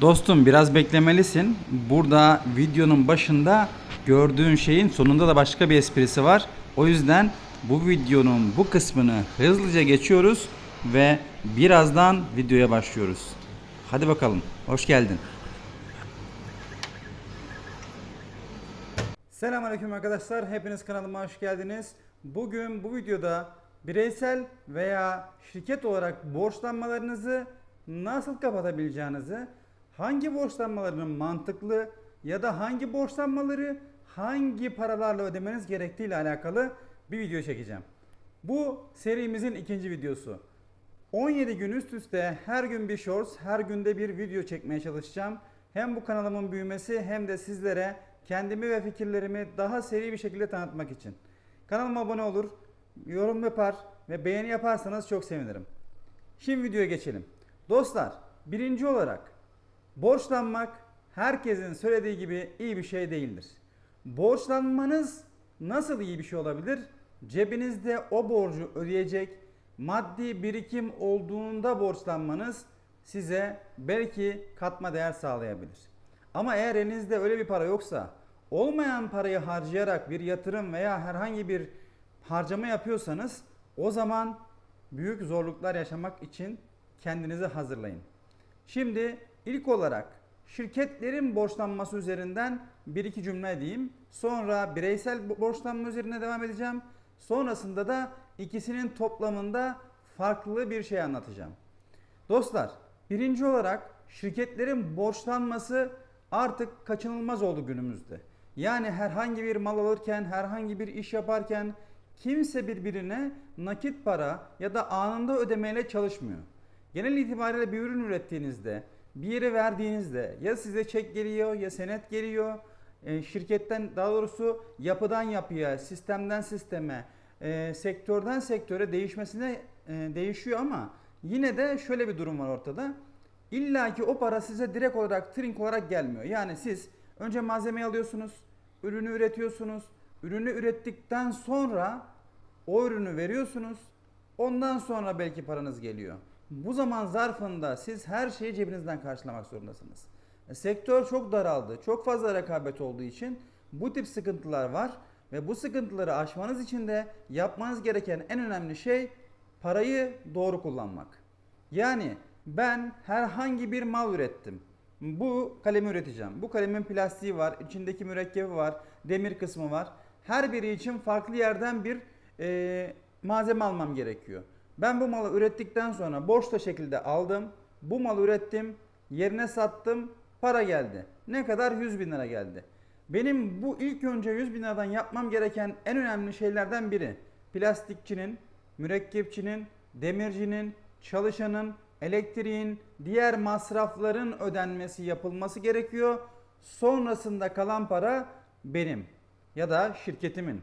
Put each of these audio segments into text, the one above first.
Dostum biraz beklemelisin. Burada videonun başında gördüğün şeyin sonunda da başka bir esprisi var. O yüzden bu videonun bu kısmını hızlıca geçiyoruz ve birazdan videoya başlıyoruz. Hadi bakalım. Hoş geldin. Selamünaleyküm arkadaşlar. Hepiniz kanalıma hoş geldiniz. Bugün bu videoda bireysel veya şirket olarak borçlanmalarınızı nasıl kapatabileceğinizi, hangi borçlanmaların mantıklı ya da hangi borçlanmaları hangi paralarla ödemeniz gerektiği ile alakalı bir video çekeceğim. Bu serimizin ikinci videosu. 17 gün üst üste her gün bir shorts, her günde bir video çekmeye çalışacağım. Hem bu kanalımın büyümesi hem de sizlere kendimi ve fikirlerimi daha seri bir şekilde tanıtmak için. Kanalıma abone olur, yorum yapar ve beğeni yaparsanız çok sevinirim. Şimdi videoya geçelim. Dostlar, birinci olarak borçlanmak herkesin söylediği gibi iyi bir şey değildir. Borçlanmanız nasıl iyi bir şey olabilir? Cebinizde o borcu ödeyecek maddi birikim olduğunda borçlanmanız size belki katma değer sağlayabilir. Ama eğer elinizde öyle bir para yoksa olmayan parayı harcayarak bir yatırım veya herhangi bir harcama yapıyorsanız o zaman büyük zorluklar yaşamak için kendinizi hazırlayın. Şimdi ilk olarak şirketlerin borçlanması üzerinden bir iki cümle edeyim. Sonra bireysel borçlanma üzerine devam edeceğim. Sonrasında da ikisinin toplamında farklı bir şey anlatacağım. Dostlar, birinci olarak şirketlerin borçlanması artık kaçınılmaz oldu günümüzde. Yani herhangi bir mal alırken, herhangi bir iş yaparken kimse birbirine nakit para ya da anında ödemeyle çalışmıyor. Genel itibariyle bir ürün ürettiğinizde, bir yere verdiğinizde ya size çek geliyor ya senet geliyor. E, şirketten daha doğrusu yapıdan yapıya, sistemden sisteme, e, sektörden sektöre değişmesine e, değişiyor ama yine de şöyle bir durum var ortada. İlla ki o para size direkt olarak trink olarak gelmiyor. Yani siz önce malzemeyi alıyorsunuz, ürünü üretiyorsunuz. Ürünü ürettikten sonra o ürünü veriyorsunuz. Ondan sonra belki paranız geliyor. Bu zaman zarfında siz her şeyi cebinizden karşılamak zorundasınız. E, Sektör çok daraldı. Çok fazla rekabet olduğu için bu tip sıkıntılar var ve bu sıkıntıları aşmanız için de yapmanız gereken en önemli şey parayı doğru kullanmak. Yani ben herhangi bir mal ürettim. Bu kalemi üreteceğim. Bu kalemin plastiği var, içindeki mürekkebi var, demir kısmı var. Her biri için farklı yerden bir e, malzeme almam gerekiyor. Ben bu malı ürettikten sonra borçla şekilde aldım. Bu malı ürettim, yerine sattım, para geldi. Ne kadar? 100 bin lira geldi. Benim bu ilk önce 100 bin liradan yapmam gereken en önemli şeylerden biri plastikçinin, mürekkepçinin, demircinin, çalışanın, elektriğin, diğer masrafların ödenmesi yapılması gerekiyor. Sonrasında kalan para benim ya da şirketimin.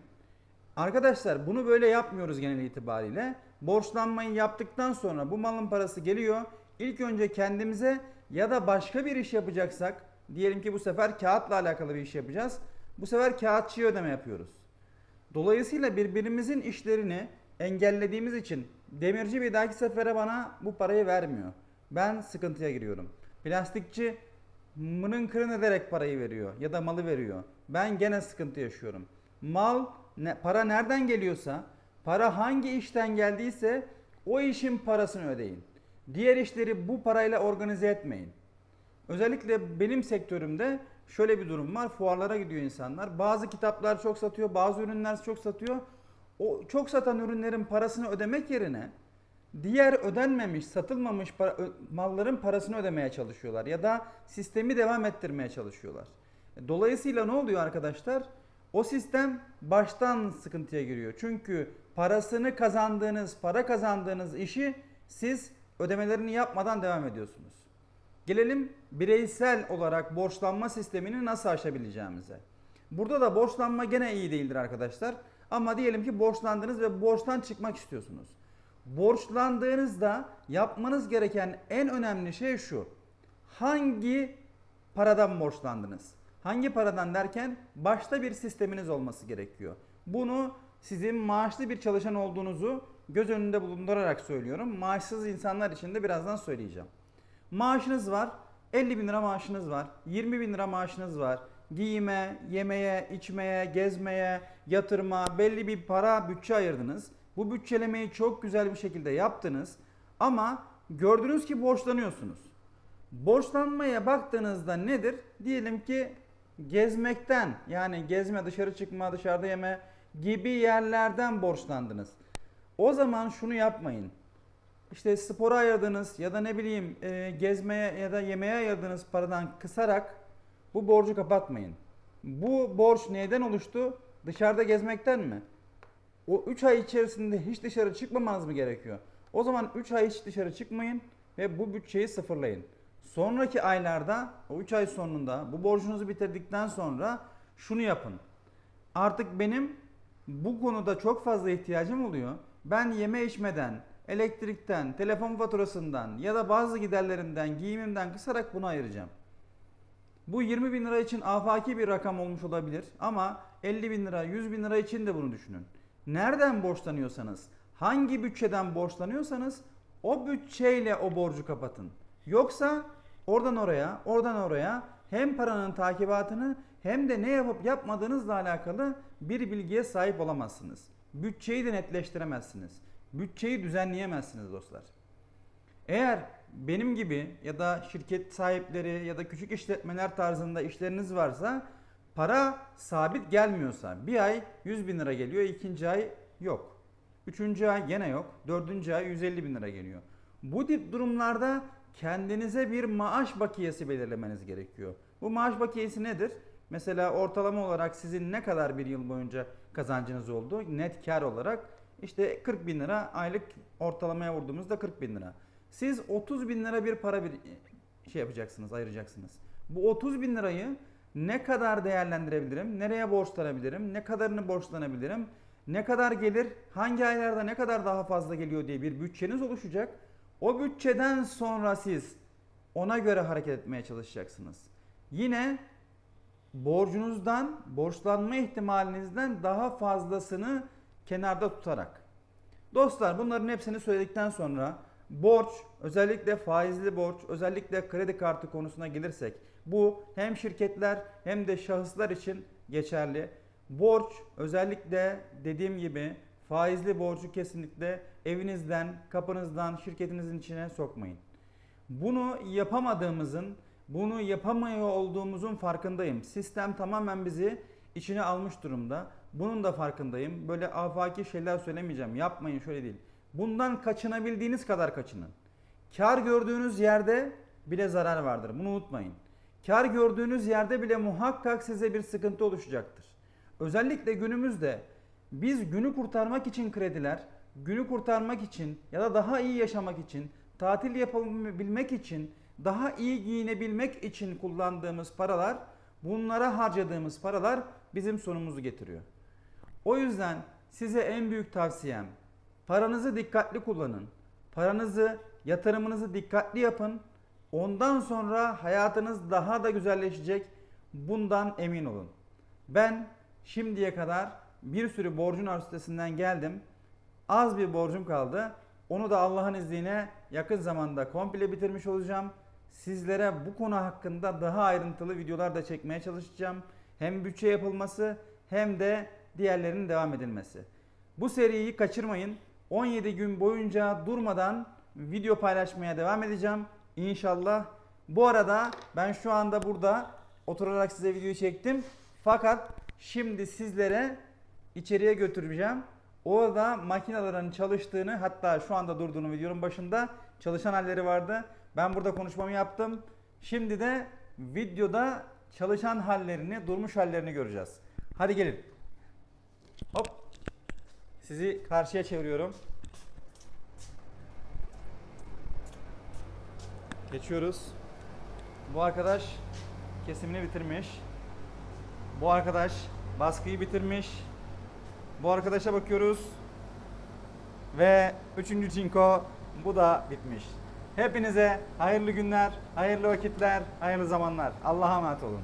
Arkadaşlar bunu böyle yapmıyoruz genel itibariyle. Borçlanmayı yaptıktan sonra bu malın parası geliyor. İlk önce kendimize ya da başka bir iş yapacaksak diyelim ki bu sefer kağıtla alakalı bir iş yapacağız. Bu sefer kağıtçıya ödeme yapıyoruz. Dolayısıyla birbirimizin işlerini engellediğimiz için demirci bir dahaki sefere bana bu parayı vermiyor. Ben sıkıntıya giriyorum. Plastikçi mının kırın ederek parayı veriyor ya da malı veriyor. Ben gene sıkıntı yaşıyorum. Mal, ne, para nereden geliyorsa, para hangi işten geldiyse o işin parasını ödeyin. Diğer işleri bu parayla organize etmeyin. Özellikle benim sektörümde şöyle bir durum var. Fuarlara gidiyor insanlar. Bazı kitaplar çok satıyor, bazı ürünler çok satıyor. O çok satan ürünlerin parasını ödemek yerine diğer ödenmemiş, satılmamış para- malların parasını ödemeye çalışıyorlar ya da sistemi devam ettirmeye çalışıyorlar. Dolayısıyla ne oluyor arkadaşlar? O sistem baştan sıkıntıya giriyor. Çünkü parasını kazandığınız, para kazandığınız işi siz ödemelerini yapmadan devam ediyorsunuz. Gelelim bireysel olarak borçlanma sistemini nasıl aşabileceğimize. Burada da borçlanma gene iyi değildir arkadaşlar. Ama diyelim ki borçlandınız ve borçtan çıkmak istiyorsunuz. Borçlandığınızda yapmanız gereken en önemli şey şu. Hangi paradan borçlandınız? Hangi paradan derken başta bir sisteminiz olması gerekiyor. Bunu sizin maaşlı bir çalışan olduğunuzu göz önünde bulundurarak söylüyorum. Maaşsız insanlar için de birazdan söyleyeceğim. Maaşınız var. 50 bin lira maaşınız var, 20 bin lira maaşınız var. Giyime, yemeye, içmeye, gezmeye, yatırma belli bir para bütçe ayırdınız. Bu bütçelemeyi çok güzel bir şekilde yaptınız. Ama gördünüz ki borçlanıyorsunuz. Borçlanmaya baktığınızda nedir? Diyelim ki gezmekten yani gezme, dışarı çıkma, dışarıda yeme gibi yerlerden borçlandınız. O zaman şunu yapmayın. İşte spora ayırdığınız ya da ne bileyim e, gezmeye ya da yemeğe ayırdığınız paradan kısarak bu borcu kapatmayın. Bu borç neyden oluştu? Dışarıda gezmekten mi? O 3 ay içerisinde hiç dışarı çıkmamanız mı gerekiyor? O zaman 3 ay hiç dışarı çıkmayın ve bu bütçeyi sıfırlayın. Sonraki aylarda o 3 ay sonunda bu borcunuzu bitirdikten sonra şunu yapın. Artık benim bu konuda çok fazla ihtiyacım oluyor. Ben yeme içmeden, elektrikten, telefon faturasından ya da bazı giderlerimden, giyimimden kısarak bunu ayıracağım. Bu 20 bin lira için afaki bir rakam olmuş olabilir ama 50 bin lira, 100 bin lira için de bunu düşünün. Nereden borçlanıyorsanız, hangi bütçeden borçlanıyorsanız o bütçeyle o borcu kapatın. Yoksa oradan oraya, oradan oraya hem paranın takibatını hem de ne yapıp yapmadığınızla alakalı bir bilgiye sahip olamazsınız. Bütçeyi de netleştiremezsiniz. Bütçeyi düzenleyemezsiniz dostlar. Eğer benim gibi ya da şirket sahipleri ya da küçük işletmeler tarzında işleriniz varsa para sabit gelmiyorsa bir ay 100 bin lira geliyor ikinci ay yok. Üçüncü ay gene yok. Dördüncü ay 150 bin lira geliyor. Bu tip durumlarda kendinize bir maaş bakiyesi belirlemeniz gerekiyor. Bu maaş bakiyesi nedir? Mesela ortalama olarak sizin ne kadar bir yıl boyunca kazancınız oldu? Net kar olarak işte 40 bin lira aylık ortalamaya vurduğumuzda 40 bin lira. Siz 30 bin lira bir para bir şey yapacaksınız, ayıracaksınız. Bu 30 bin lirayı ne kadar değerlendirebilirim, nereye borçlanabilirim, ne kadarını borçlanabilirim, ne kadar gelir, hangi aylarda ne kadar daha fazla geliyor diye bir bütçeniz oluşacak. O bütçeden sonra siz ona göre hareket etmeye çalışacaksınız. Yine borcunuzdan, borçlanma ihtimalinizden daha fazlasını kenarda tutarak. Dostlar bunların hepsini söyledikten sonra borç, özellikle faizli borç, özellikle kredi kartı konusuna gelirsek bu hem şirketler hem de şahıslar için geçerli. Borç özellikle dediğim gibi faizli borcu kesinlikle evinizden, kapınızdan, şirketinizin içine sokmayın. Bunu yapamadığımızın, bunu yapamıyor olduğumuzun farkındayım. Sistem tamamen bizi içine almış durumda. Bunun da farkındayım. Böyle afaki şeyler söylemeyeceğim. Yapmayın şöyle değil. Bundan kaçınabildiğiniz kadar kaçının. Kar gördüğünüz yerde bile zarar vardır. Bunu unutmayın. Kar gördüğünüz yerde bile muhakkak size bir sıkıntı oluşacaktır. Özellikle günümüzde biz günü kurtarmak için krediler, günü kurtarmak için ya da daha iyi yaşamak için, tatil yapabilmek için, daha iyi giyinebilmek için kullandığımız paralar, bunlara harcadığımız paralar bizim sonumuzu getiriyor. O yüzden size en büyük tavsiyem paranızı dikkatli kullanın. Paranızı, yatırımınızı dikkatli yapın. Ondan sonra hayatınız daha da güzelleşecek. Bundan emin olun. Ben şimdiye kadar bir sürü borcun üstesinden geldim. Az bir borcum kaldı. Onu da Allah'ın izniyle yakın zamanda komple bitirmiş olacağım. Sizlere bu konu hakkında daha ayrıntılı videolar da çekmeye çalışacağım. Hem bütçe yapılması hem de diğerlerinin devam edilmesi. Bu seriyi kaçırmayın. 17 gün boyunca durmadan video paylaşmaya devam edeceğim. İnşallah. Bu arada ben şu anda burada oturarak size videoyu çektim. Fakat şimdi sizlere içeriye götüreceğim. Orada makinelerin çalıştığını hatta şu anda durduğunu videonun başında çalışan halleri vardı. Ben burada konuşmamı yaptım. Şimdi de videoda çalışan hallerini, durmuş hallerini göreceğiz. Hadi gelin. Hop. Sizi karşıya çeviriyorum. Geçiyoruz. Bu arkadaş kesimini bitirmiş. Bu arkadaş baskıyı bitirmiş. Bu arkadaşa bakıyoruz. Ve üçüncü çinko bu da bitmiş. Hepinize hayırlı günler, hayırlı vakitler, hayırlı zamanlar. Allah'a emanet olun.